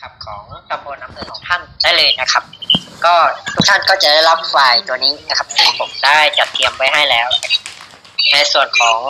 ครับของตำบลอำเภอของท่านได้เลยนะครับ ก็ทุกท่านก็จะได้รับไฟล์ตัวนี้นะครับซึ่งผมได้จัดเตรียมไว้ให้แล้ว ในส่วนของ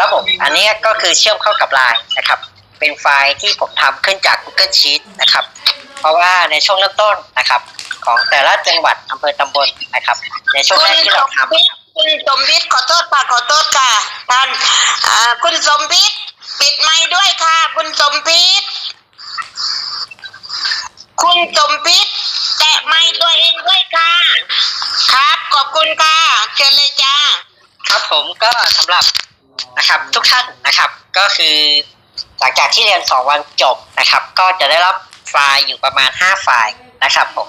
ระบบอันนี้ก็คือเชื่อมเข้ากับไลน์นะครับ เป็นไฟล์ที่ผมทำขึ้นจาก Google Sheet นะครับ เพราะว่าในช่วงเริ่มต้นนะครับ ของแต่ละจังหวัดอำเภอตำบลนะครับ ในช่วงแรกที่เราทำคุณสมบิดขอโทษค่ะขอโทษค่ะท่านอ่าคุณสมบิดปิดไมค์ด้วยค่ะ คุณสมบิด คุณสมบิดแตะไมค์ตัวเองด้วยค่ะ ครับ ขอบคุณค่ะเชิญเลยจ้า ครับผมก็สำหรับนะครับทุกท่านนะครับก็คือหลังจากที่เรียนสองวันจบนะครับ ก็จะได้รับไฟล์อยู่ประมาณห้าไฟล์นะครับผม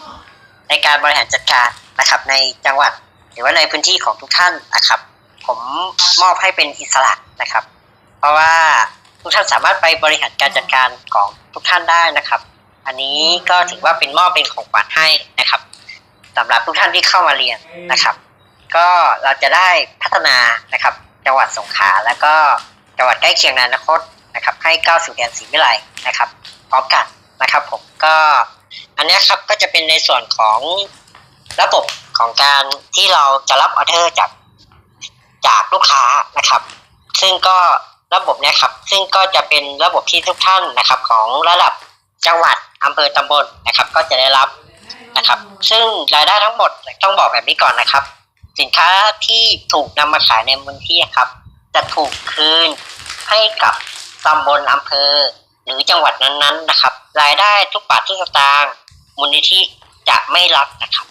ในการบริหารจัดการนะครับ ในจังหวัด หรือว่าในพื้นที่ของทุกท่านนะครับ ผมมอบให้เป็นอิสระนะครับ เพราะว่าทุกท่านสามารถไปบริหารการจัดการของทุกท่านได้นะครับ อันนี้ก็ถือว่าเป็นมอบเป็นของขวัญให้นะครับสำหรับทุกท่านที่เข้ามาเรียนนะครับ ก็เราจะได้พัฒนานะครับ จังหวัดสงขลาแล้วก็จังหวัดใกล้เคียงในอนาคตนะครับ ให้ก้าวสู่แดนสีวิไลนะครับพร้อมกันนะครับ ผมก็อันนี้ครับก็จะเป็นในส่วนของระบบของการที่เราจะรับออเดอร์จากจากลูกค้านะครับ ซึ่งก็ระบบเนี้ยครับ ซึ่งก็จะเป็นระบบที่ทุกท่านนะครับ ของระดับ จังหวัดอำเภอตำบลนะครับ ก็จะได้รับนะครับ ซึ่งรายได้ทั้งหมดต้องบอกแบบนี้ก่อนนะครับ สินค้าที่ถูกนำมาขายในมูลที่ครับ จะถูกคืนให้กับตำบลอำเภอ หรือจังหวัดนั้นๆนะครับ รายได้ทุกบาททุกสตางค์มูลนิธิจะไม่รับนะครับ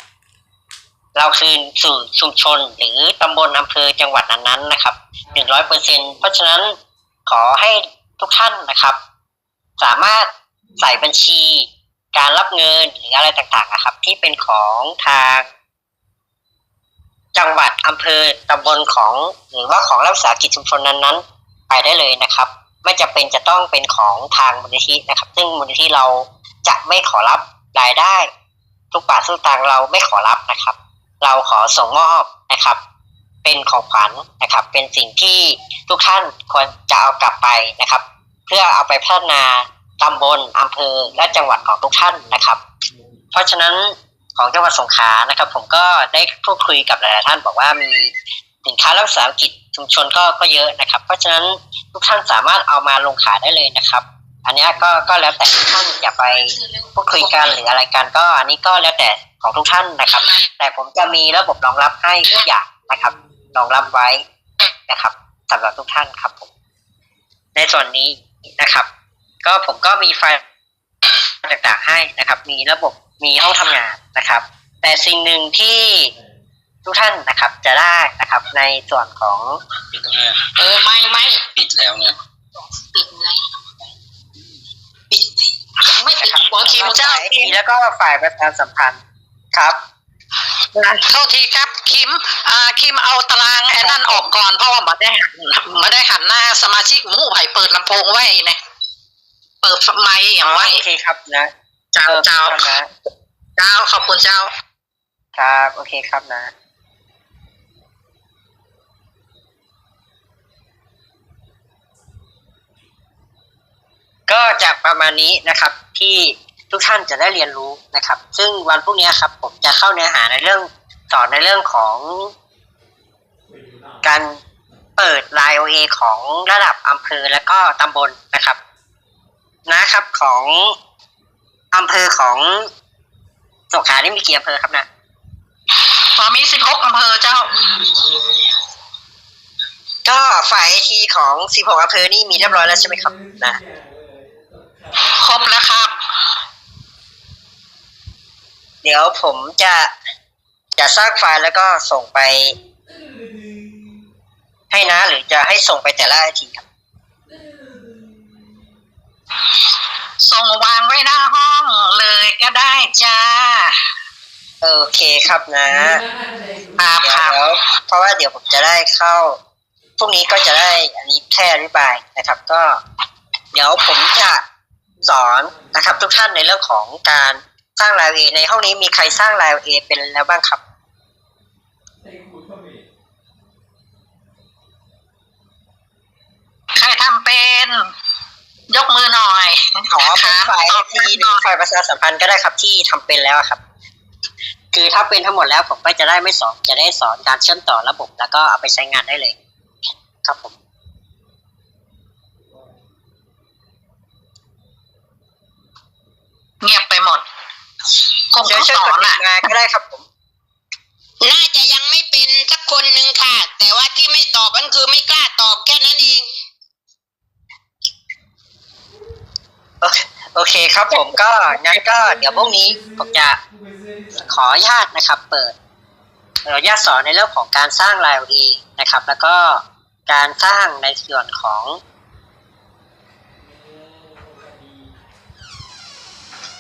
เราคืนสู่ชุมชนหรือตำบลอำเภอจังหวัดนั้นๆนะครับหนึ่งร้อยเปอร์เซ็นเพราะฉะนั้นขอให้ทุกท่านนะครับ สามารถ ใส่บัญชี การรับเงินหรืออะไรต่างๆนะครับ ที่เป็นของทาง จังหวัดอำเภอตำบลของ หรือว่าของรัฐวิสาหกิจชุมชนนั้นๆ ไปได้เลยนะครับ ไม่จำเป็นจะต้องเป็นของทางมูลนิธินะครับ ซึ่งมูลนิธิเราจะไม่ขอรับรายได้ ทุกบาททุกตางเราไม่ขอรับนะครับ เราขอส่งมอบนะครับ เป็นของขวัญนะครับ เป็นสิ่งที่ทุกท่านควรจะเอากลับไปนะครับ เพื่อเอาไปพัฒนา ตำบลอำเภอและจังหวัดของทุกท่านนะครับ เพราะฉะนั้นของจังหวัดสงขลานะครับ ผมก็ได้พูดคุยกับหลายๆท่าน บอกว่ามีสินค้ารักษาหกิจชุมชนก็ก็เยอะนะครับ เพราะฉะนั้นทุกท่านสามารถเอามาลงขายได้เลยนะครับ อันนี้ก็ก็แล้วแต่ทุกท่านจะไปพูดคุยกันหรืออะไรกันก็ อันนี้ก็แล้วแต่ของทุกท่านนะครับ แต่ผมจะมีระบบรองรับให้ทุกอย่างนะครับรองรับไว้นะครับสำหรับทุกท่านครับผมในส่วนนี้นะครับ ก็ผมก็มีไฟล์ต่างๆให้นะครับ มีระบบมีห้องทำงานนะครับ แต่สิ่งหนึ่งที่ทุกท่านนะครับ จะได้นะครับในส่วนของปิดตรงนี้เออไม่ไม่ปิดแล้วเนี่ยปิดไงปิดสิยังไม่ปิดหัวทีมเจ้าทีมแล้วก็ฝ่ายประชาสัมพันธ์ครับโทษทีครับคิมอ่าคิมเอาตารางไอ้นั่นออกก่อนเพราะว่ามาได้หันมาได้หันหน้าสมาชิกหมู่ไผ่เปิดลำโพงไว้เนี่ย เปิดไมค์อย่างไว้โอเคครับนะเจ้าเจ้าครับนะเจ้าขอบคุณเจ้า ครับ โอเคครับนะก็จะประมาณนี้นะครับที่ทุกท่านจะได้เรียนรู้นะครับ ซึ่งวันพรุ่งนี้ครับ ผมจะเข้าเนื้อหาในเรื่องสอนในเรื่องของ การเปิดไลน์ OA ของระดับอำเภอและก็ตำบลนะครับ นะครับของอำเภอของสงขลานี่มีกี่อำเภอครับนะพอมีสิบหกอำเภอเจ้า ก็ฝ่ายไอทีของ16อำเภอนี่มีเรียบร้อยแล้วใช่ไหมครับนะครบแล้วครับ เดี๋ยวผมจะจะสร้างไฟล์แล้วก็ส่งไป ให้นะหรือจะให้ส่งไปแต่ละไอทีครับ ส่งวางไว้หน้าห้องเลยก็ได้จ้า โอเคครับนะครับเดี๋ยวครับเดี๋ยวเพราะว่าเดี๋ยวผมจะได้เข้าพรุ่งนี้ก็จะได้อันนี้แค่อธิบายนะครับ ก็ เดี๋ยวผมจะสอนนะครับ ทุกท่านในเรื่องของการสร้างไลน์เอในห้องนี้มีใครสร้างไลน์เอเป็นแล้วบ้างครับ ใครทำเป็น ยกมือหน่อย ขอเป็นฝ่ายค่ะทีหรือฝ่ายประชาสัมพันธ์ก็ได้ครับที่ทำเป็นแล้วอะครับ คือถ้าเป็นทั้งหมดแล้วผมก็จะได้ไม่สอนจะได้สอนการเชื่อมต่อระบบ แล้วก็เอาไปใช้งานได้เลย ครับผมเงียบไปหมดคงเดี๋ยต้วองช่วยสกอดนติอะดมาก็ได้ครับผมน่าจะยังไม่เป็นสักคนหนึ่งค่ะ แต่ว่าที่ไม่ตอบนั่นคือไม่กล้าตอบแค่นั้นเอง โอเคโอเคครับผมก็งั้นก็เดี๋ยวพรุ่งนี้ผมจะขออนุญาตนะครับ เปิดขออนุญาตสอนในเรื่องของการสร้างไลน์ดีนะครับ แล้วก็การสร้างในส่วนของ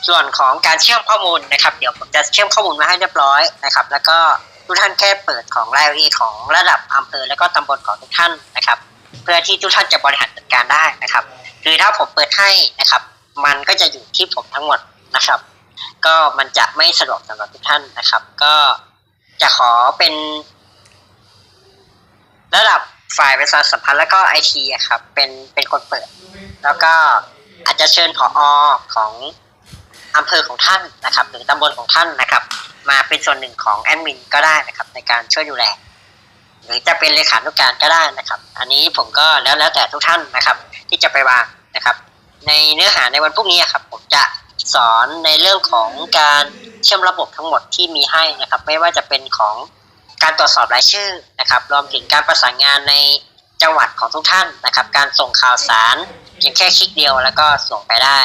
ส่วนของการเชื่อมข้อมูลนะครับ เดี๋ยวผมจะเชื่อมข้อมูลมาให้เรียบร้อยนะครับ แล้วก็ทุกท่านแค่เปิดของรายละเอีของระดับอำเภอแล้วก็ตำบลของทุกท่านนะครับ เพื่อที่ทุกท่านจะบริหารจัดการได้นะครับ คือถ้าผมเปิดให้นะครับ มันก็จะอยู่ที่ผมทั้งหมดนะครับ ก็มันจะไม่สะดวกสำหรับทุกท่านนะครับ ก็จะขอเป็น ระดับฝ่ายประชาสัมพันธ์แล้วก็ไอทีครับ เป็นเป็นคนเปิด แล้วก็อาจจะเชิญผอของอำเภอของท่านนะครับ หรือตำบลของท่านนะครับ มาเป็นส่วนหนึ่งของแอดมินก็ได้นะครับ ในการช่วยดูแลหรือจะเป็นเลขานุการก็ได้นะครับ อันนี้ผมก็แล้วแล้วแต่ทุกท่านนะครับ ที่จะไปวางนะครับ ในเนื้อหาในวันพรุ่งนี้ครับผมจะสอนในเรื่องของการเชื่อมระบบทั้งหมดที่มีให้นะครับ ไม่ว่าจะเป็นของการตรวจสอบรายชื่อนะครับ รวมถึงการประสานงานในจังหวัดของทุกท่านนะครับ การส่งข่าวสารเพียงแค่คลิกเดียวแล้วก็ส่งไปได้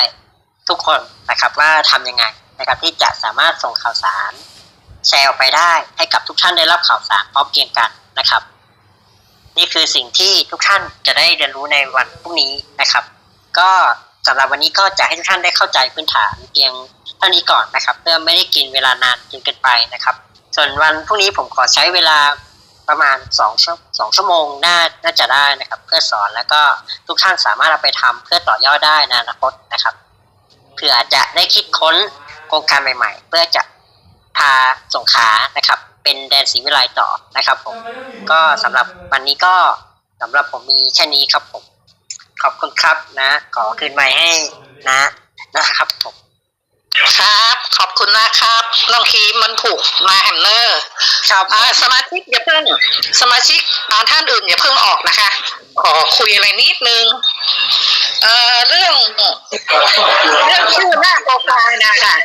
ทุกคนนะครับว่าทำยังไงนะครับที่จะสามารถส่งข่าวสารแชร์ออกไปได้ให้กับทุกท่านได้รับข่าวสารพร้อมเพียงกันนะครับ นี่คือสิ่งที่ทุกท่านจะได้เรียนรู้ในวันพรุ่งนี้นะครับ ก็สำหรับวันนี้ก็จะให้ทุกท่านได้เข้าใจพื้นฐานเพียงเท่านี้ก่อนนะครับ เพื่อไม่ได้กินเวลานานจนเกินไปนะครับ ส่วนวันพรุ่งนี้ผมขอใช้เวลาประมาณสองชั่วสองชั่วโมงน่าน่าจะได้นะครับ เพื่อสอนแล้วก็ทุกท่านสามารถเอาไปทำเพื่อต่อยอดได้ในอนาคตนะครับเพื่ออาจจะได้คิดค้นโครงการใหม่ ๆ เพื่อจะพาส่งขานะครับ เป็นแดนศรีวิไลต่อนะครับ ผม ก็สำหรับวันนี้ก็สำหรับผมมีแค่นี้ครับผม ขอบคุณครับนะ ขอคืนไมค์ให้นะนะครับผมครับ ขอบคุณนะครับน้องคีมมันผูกมาแฮมเนอร์ครับอ่าสมาชิกอย่าเพิ่งสมาชิกอ่าท่านอื่นอย่าเพิ่งออกนะคะ ขอคุยอะไรนิดนึง เอ่อเรื่องเรื่องชื่อหน้าโปรไฟล์นะคะ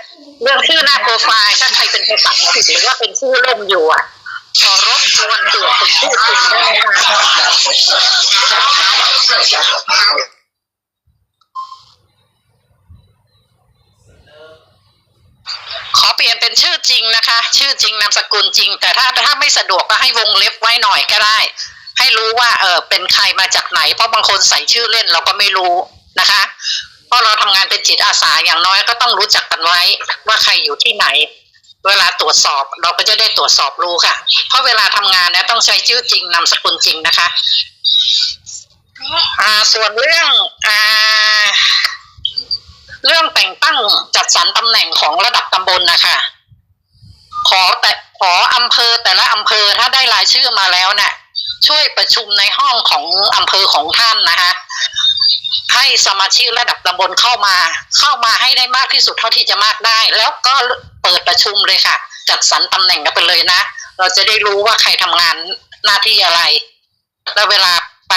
เรื่องชื่อหน้าโปรไฟล์ถ้าใครเป็นภาษาอังกฤษหรือว่าเป็นชื่อเล่มอยู่อะขอรบกวนเปลี่ยนเป็นชื่อจริงได้ไหมคะขอเปลี่ยนเป็นชื่อจริงนะคะ ชื่อจริงนามสกุลจริง แต่ถ้าถ้าไม่สะดวกก็ให้วงเล็บไว้หน่อยก็ได้ ให้รู้ว่าเออเป็นใครมาจากไหน เพราะบางคนใส่ชื่อเล่นเราก็ไม่รู้นะคะ เพราะเราทำงานเป็นจิตอาสาอย่างน้อยก็ต้องรู้จักกันไว้ว่าใครอยู่ที่ไหน เวลาตรวจสอบเราก็จะได้ตรวจสอบรู้ค่ะ เพราะเวลาทำงานนี่ยต้องใช้ชื่อจริงนามสกุลจริงนะคะอ่าส่วนเรื่องอ่าเรื่องแต่งตั้งจัดสรรตำแหน่งของระดับตำบลนะคะขอแต่ขออำเภอแต่ละอำเภอถ้าได้รายชื่อมาแล้วน่ะ ช่วยประชุมในห้องของอำเภอของท่านนะคะ ให้สมาชิกระดับตำบลเข้ามา เข้ามาให้ได้มากที่สุดเท่าที่จะมากได้ แล้วก็เปิดประชุมเลยค่ะ จัดสรรตำแหน่งกันไปเลยนะ เราจะได้รู้ว่าใครทำงานหน้าที่อะไร แล้วเวลาไป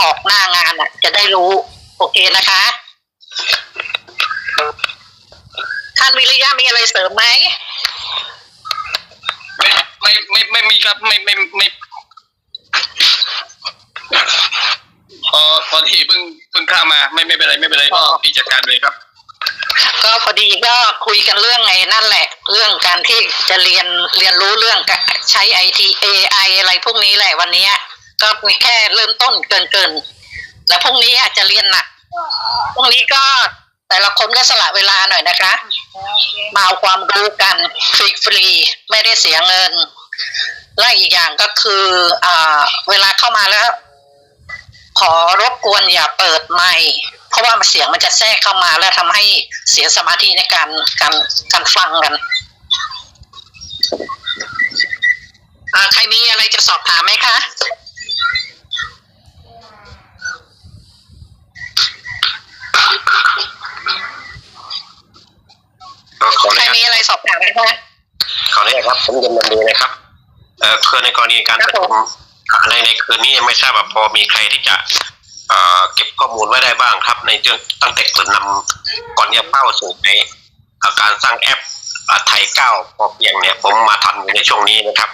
ออกหน้างานอะ จะได้รู้ โอเคนะคะ ท่านวิริยะมีอะไรเสริมไหม ไม่ไม่ไม่ไม่มีครับไม่ไม่ไม่ พอพอทีเพิ่งเพิ่งเข้ามาไม่ไม่เป็นไรไม่เป็นไรก็พี่จัดการเลยครับ ก็พอดีก็คุยกันเรื่องไงนั่นแหละ เรื่องการที่จะเรียนเรียนรู้เรื่องการใช้ไอทีเอไออะไรพวกนี้แหละวันเนี้ยก็มีแค่เริ่มต้นเกินเกินๆแล้วพรุ่งนี้อาจจะเรียนหนักพรุ่งนี้ก็แต่ละคนก็สละเวลาหน่อยนะคะ มาเอาความรู้กันฟรีฟรีๆไม่ได้เสียเงิน และอีกอย่างก็คืออ่าเวลาเข้ามาแล้ว ขอรบกวนอย่าเปิดไมค์เพราะว่าเสียงมันจะแทรกเข้ามาแล้วทำให้เสียสมาธิในการการการฟังกันอ่าใครมีอะไรจะสอบถามไหมคะพก็ขออนุใครญาตมีอะไรสอบถามไหมคะขออนุญาตครับผมยืนยันดีนะครับเอ่อ คือในกรณีการประชุมในในคืนนี้ไม่ทราบว่าพอมีใครที่จะเอ่อเก็บข้อมูลไว้ได้บ้างครับ ในเรื่องตั้งแต่เกิดนำก่อนที่จะเข้าสู่ในเอ่อการสร้างแอปเอ่อไทยเก้าพอเพียงเนี่ย ผมมาทันอยู่ในช่วงนี้นะครับ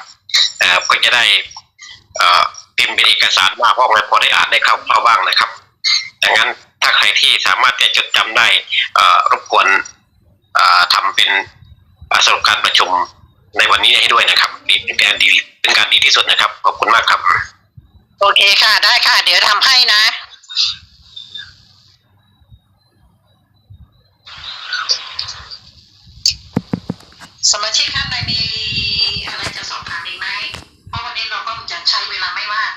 เอ่อก็จะได้เอ่อพิมพ์เป็นเอกสารมาพวกเราพอได้อ่านได้คร่าวๆบ้างนะครับดังนั้นถ้าใครที่สามารถจะจดจำได้เอ่อรบกวนเอ่อทำเป็นอ่าสรุปการประชุม ในวันนี้ให้ด้วยนะครับเป็นการดีเป็นการดีที่สุดนะครับขอบคุณมากครับ โอเคค่ะ ได้ค่ะ เดี๋ยวทำให้นะ สมาชิกท่านใดมีอะไรจะสอบถามอีกไหมเพราะวันนี้เราก็จะใช้เวลาไม่มาก